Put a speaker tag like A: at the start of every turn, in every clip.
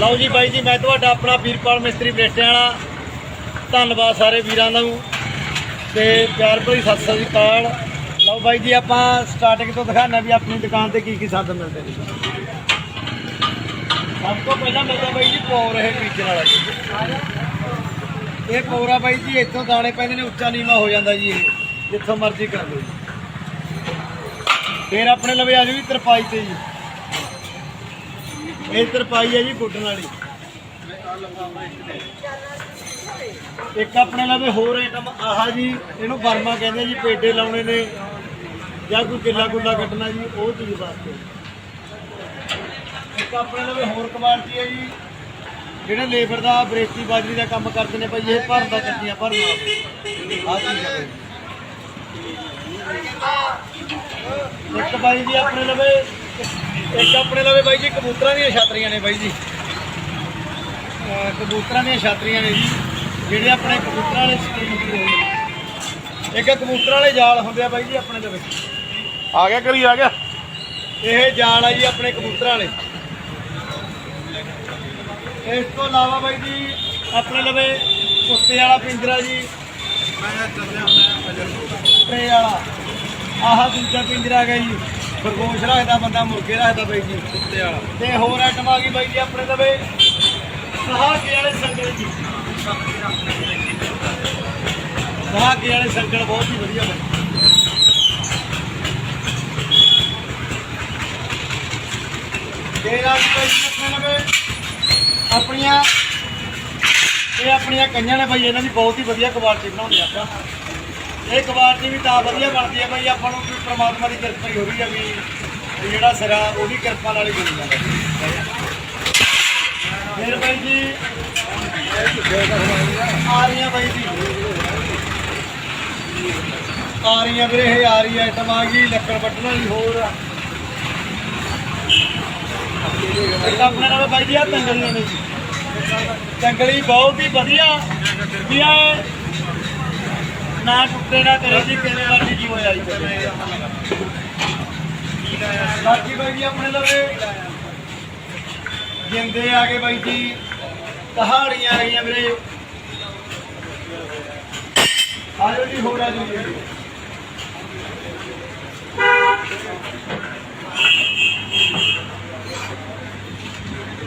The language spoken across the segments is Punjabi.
A: ਲਓ ਜੀ ਬਾਈ ਜੀ, ਮੈਂ ਤੁਹਾਡਾ ਆਪਣਾ ਵੀਰਪਾਲ ਮਿਸਤਰੀ ਬਰੇਟਿਆਂ ਵਾਲਾ। ਧੰਨਵਾਦ ਸਾਰੇ ਵੀਰਾਂ ਦਾ ਤੇ ਪਿਆਰ ਭਰੀ ਸਤਿ ਸ੍ਰੀ ਅਕਾਲ। ਲਓ ਬਾਈ ਜੀ, ਆਪਾਂ ਸਟਾਰਟਿੰਗ ਤੋਂ ਦਿਖਾਣਾ ਵੀ ਆਪਣੀ ਦੁਕਾਨ ਤੇ ਕੀ ਕੀ ਸਾਧਨ ਮਿਲਦੇ ਨੇ। ਸਭ ਤੋਂ ਪਹਿਲਾਂ ਮਿਲਦਾ ਬਾਈ ਜੀ ਪੌਰ ਇਹ ਫੀਚਰ ਵਾਲਾ ਜੀ। ਇਹ ਪੌਰਾ ਬਾਈ ਜੀ, ਇੱਥੋਂ ਦਾਣੇ ਪੈਂਦੇ ਨੇ, ਉੱਚਾ ਨੀਵਾ ਹੋ ਜਾਂਦਾ ਜੀ ਇਹ। ਜਿੱਥੋਂ ਮਰਜ਼ੀ ਕਰ ਲਓ ਜੀ। ਫਿਰ ਆਪਣੇ ਲਵੇ ਆ ਜੀ ਤਰਪਾਈ ਤੇ ਜੀ। ਇਹ ਤਰਪਾਈ ਹੈ ਜੀ ਗੁੱਡਣ ਵਾਲੀ। ਇੱਕ ਆਪਣੇ ਲਵੇ ਹੋਰ ਆਈਟਮ ਆਹ ਜੀ, ਇਹਨੂੰ ਬਰਮਾ ਕਹਿੰਦੇ ਜੀ, ਪੇਡੇ ਲਾਉਣੇ ਨੇ। ਜਾਂ ਕੋਈ ਕਿੱਲਾ ਗੁੱਲਾ ਕੱਟਣਾ ਜੀ, ਉਹ ਚੀਜ਼ ਵਾਸਤੇ। ਇੱਕ ਆਪਣੇ ਲਵੇ ਹੋਰ ਕੁਆਲਿਟੀ ਹੈ ਜੀ। ਜਿਹੜੇ ਲੇਬਰ ਦਾ, ਬਰੇਤੀ ਬਾਜਰੀ ਦਾ ਕੰਮ ਕਰਦੇ ਨੇ ਭਾਈ, ਇਹ ਭਰਦਾ ਚੱਕੀਆਂ ਭਰਨਾ ਆਹ ਚੀਜ਼ ਹੈ ਇੱਕ ਬਾਈ ਜੀ ਆਪਣੇ ਲਵੇ ਇੱਕ ਆਪਣੇ ਲਵੇ ਬਾਈ ਜੀ ਕਬੂਤਰਾਂ ਦੀਆਂ ਛਾਤਰੀਆਂ ਨੇ ਬਾਈ ਜੀ। ਕਬੂਤਰਾਂ ਦੀਆਂ ਛਾਤਰੀਆਂ ਨੇ ਜੀ ਜਿਹੜੇ ਆਪਣੇ ਕਬੂਤਰਾਂ ਵਾਲੇ ਸਕੀਮ ਹੁੰਦੇ ਨੇ ਇੱਕ ਕਬੂਤਰਾਂ ਵਾਲੇ ਜਾਲ ਹੁੰਦੇ ਆ ਬਾਈ ਜੀ ਆਪਣੇ ਲਵੇ।
B: ਆ ਗਿਆ ਕਰੀ ਆ ਗਿਆ।
A: ਇਹ ਜਾਲ ਆ ਜੀ ਆਪਣੇ ਕਬੂਤਰਾਂ ਵਾਲੇ। ਇਸ ਤੋਂ ਇਲਾਵਾ ਬਾਈ ਜੀ ਆਪਣੇ ਲਵੇ ਕੁੱਤੇ ਵਾਲਾ ਪਿੰਜਰਾ ਜੀ। ਟਰੇ ਵਾਲਾ। ਆਹ ਦੂਜਾ ਪਿੰਜਰਾ ਹੈਗਾ ਜੀ। ਖਰਗੋਸ਼ ਰੱਖਦਾ ਬੰਦਾ ਮੁਰਗੇ ਰੱਖਦਾ ਬਾਈ ਜੀ। ਕੁੱਤੇ ਵਾਲਾ। ਤੇ ਹੋਰ ਆਈਟਮ ਆ ਗਈ ਬਾਈ ਜੀ ਆਪਣੇ ਲਵੇ ਸਹਾਕੇ ਵਾਲੇ ਸੰਗਲ ਜੀ। ਸਹਾਕੇ ਵਾਲੇ ਸੰਗਲ ਬਹੁਤ ਹੀ ਵਧੀਆ ਬਾਈ। ਤੇ ਅੱਜ ਭਾਈ ਆਪਣੇ ਲਵੇ ਆਪਣੀਆਂ ਇਹ ਆਪਣੀਆਂ ਕਈਆਂ ਨੇ ਭਾਈ ਇਹਨਾਂ ਦੀ ਬਹੁਤ ਹੀ ਵਧੀਆ ਕੁਆਲਿਟੀ ਬਣਾਉਂਦੇ ਆਪਾਂ। ਇਹ ਕੁਆਲਿਟੀ ਵੀ ਤਾਂ ਵਧੀਆ ਬਣਦੀ ਹੈ ਭਾਈ ਆਪਾਂ ਨੂੰ ਕੋਈ ਪ੍ਰਮਾਤਮਾ ਦੀ ਕਿਰਪਾ ਹੀ ਹੋ ਰਹੀ ਹੈ ਵੀ ਜਿਹੜਾ ਸਿਰਾ, ਉਹ ਵੀ ਕਿਰਪਾ ਨਾਲ ਹੀ ਬਣ ਜਾਂਦਾ। ਫਿਰ ਬਾਈ ਜੀ, ਆ ਰਹੀਆਂ ਭਾਈ ਜੀ। ਆ ਰਹੀਆਂ ਵੀਰੇ, ਇਹ ਆ ਰਹੀ ਆਈਟਮ ਆ ਗਈ ਲੱਕੜ ਵੱਟਣ ਵਾਲੀ ਹੋਰ। ਆ ਆਪਣੇ ਨਾਲ ਬਾਈ ਜੀ ਆ ਤੰਗਲੀਆਂ ਨੇ। ਜੀ ਤੰਗਲੀ ਬਹੁਤ ਹੀ ਵਧੀਆ। ਵੀ ਆ ਨਾ ਟੁੱਟੇ ਨਾ ਕਰੇ ਜੀ ਕਿਵੇਂ ਵਾਲੀ ਜੀ ਹੋਇਆ ਜੀ ਬਾਕੀ ਬਾਈ ਜੀ ਆਪਣੇ ਲਵੇ। ਜਿੰਦੇ ਆ ਗਏ ਬਾਈ ਜੀ ਕਹਾੜੀਆਂ ਆ ਗਈਆਂ ਵੀਰੇ। ਆਜੋ ਜੀ, ਹੋਰ ਆ ਜੀ।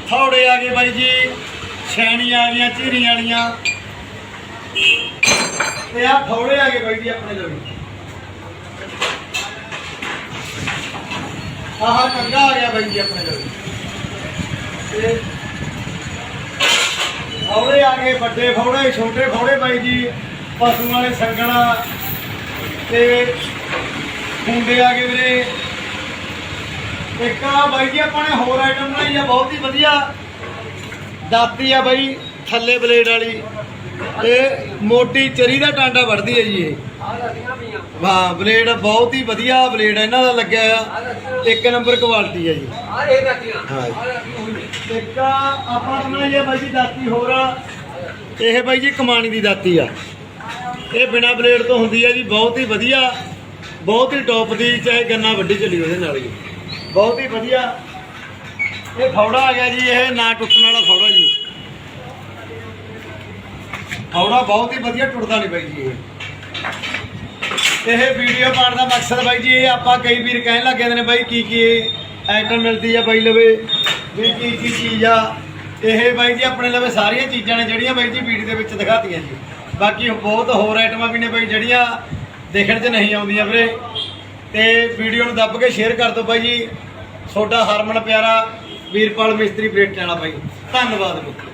A: ਥੋੜੇ ਆ ਗਏ ਬਾਈ ਜੀ, ਛੈਣੀਆਂ ਆ ਗਈਆਂ ਚੀਰੀਆਂ ਵਾਲੀਆਂ। ਤੇ ਆ ਥੋੜੇ ਆ ਗਏ ਬਾਈ ਜੀ ਆਪਣੇ ਲਈ ਆਹ ਕੰਗਾ ਆ ਗਿਆ ਬਾਈ ਜੀ ਆਪਣੇ ਲਈ ਤੇ ਫੌੜੇ ਆ ਗਏ ਵੱਡੇ ਫੌੜੇ, ਛੋਟੇ ਫੌੜੇ ਬਾਈ ਜੀ, ਪਸ਼ੂ ਵਾਲੇ ਸੰਗਣਾ ਤੇ ਖੁੰਡੇ ਆ ਗਏ ਵੀਰੇ। ਇੱਕ ਆ ਬਾਈ ਜੀ ਆਪਾਂ ਨੇ ਹੋਰ ਆਈਟਮ ਬਣਾਈ ਆ, ਬਹੁਤ ਹੀ ਵਧੀਆ। ਦਾਤੀ ਆ ਬਾਈ, ਥੱਲੇ ਬਲੇਡ ਵਾਲੀ। ਇਹ ਮੋਟੀ ਚਰੀ ਦਾ ਟਾਂਡਾ ਵੱਢਦੀ ਹੈ ਜੀ ਇਹ। ਹਾਂ ਬਲੇਡ ਬਹੁਤ ਹੀ ਵਧੀਆ ਬਲੇਡ ਇਹਨਾਂ ਦਾ ਲੱਗਿਆ ਆ। ਇੱਕ ਨੰਬਰ ਕੁਆਲਿਟੀ ਹੈ ਜੀ। ਹਾਂ ਇੱਕ ਆਪਾਂ ਬਣਾਈ ਆ ਬਾਈ ਜੀ ਦਾਤੀ ਹੋਰ ਆ। ਇਹ ਬਾਈ ਜੀ ਕਮਾਣੀ ਦੀ ਦਾਤੀ ਆ। ਇਹ ਬਿਨਾ ਬਲੇਡ ਤੋਂ ਹੁੰਦੀ ਹੈ ਜੀ, ਬਹੁਤ ਹੀ ਵਧੀਆ। ਬਹੁਤ ਹੀ ਟੌਪ ਦੀ, ਚਾਹੇ ਗੰਨਾ ਵੱਡੀ ਚੱਲੀ ਉਹਦੇ ਨਾਲ ਜੀ। ਬਹੁਤ ਹੀ ਵਧੀਆ। ਇਹ ਫੌੜਾ ਆ ਗਿਆ ਜੀ, ਇਹ ਨਾ ਟੁੱਟਣ ਵਾਲਾ ਫੌੜਾ ਜੀ। ਫੌੜਾ ਬਹੁਤ ਹੀ ਵਧੀਆ ਟੁੱਟਦਾ ਨਹੀਂ ਬਾਈ ਜੀ ਇਹ। ਇਹ ਵੀਡੀਓ ਪਾਉਣ ਦਾ ਮਕਸਦ ਬਾਈ ਜੀ ਇਹ ਆਪਾਂ ਕਈ ਵੀਰ ਕਹਿਣ ਲੱਗ ਜਾਂਦੇ ਨੇ ਬਾਈ ਕੀ ਕੀ ਆਈਟਮ ਮਿਲਦੀ ਆ ਬਾਈ ਲਵੇ, ਵੀ ਕੀ ਕੀ ਚੀਜ਼ ਆ। ਇਹ ਬਾਈ ਜੀ ਆਪਣੇ ਲਵੇ ਸਾਰੀਆਂ ਚੀਜ਼ਾਂ ਨੇ ਜਿਹੜੀਆਂ ਬਾਈ ਜੀ ਵੀਡੀਓ ਦੇ ਵਿੱਚ ਦਿਖਾਤੀਆਂ ਜੀ। ਬਾਕੀ ਬਹੁਤ ਹੋਰ ਆਈਟਮਾਂ ਵੀ ਨੇ ਬਾਈ ਜਿਹੜੀਆਂ ਦੇਖਣ 'ਚ ਨਹੀਂ ਆਉਂਦੀਆਂ ਵੀਰੇ। ਤੇ ਵੀਡੀਓ ਨੂੰ ਦੱਬ ਕੇ ਸ਼ੇਅਰ ਕਰ ਦਿਓ ਬਾਈ ਜੀ। ਤੁਹਾਡਾ ਹਰਮਨ ਪਿਆਰਾ ਵੀਰਪਾਲ ਮਿਸਤਰੀ ਬਰੇਟੇ ਵਾਲਾ ਬਾਈ। ਧੰਨਵਾਦ ਮਿੱਤਰੋ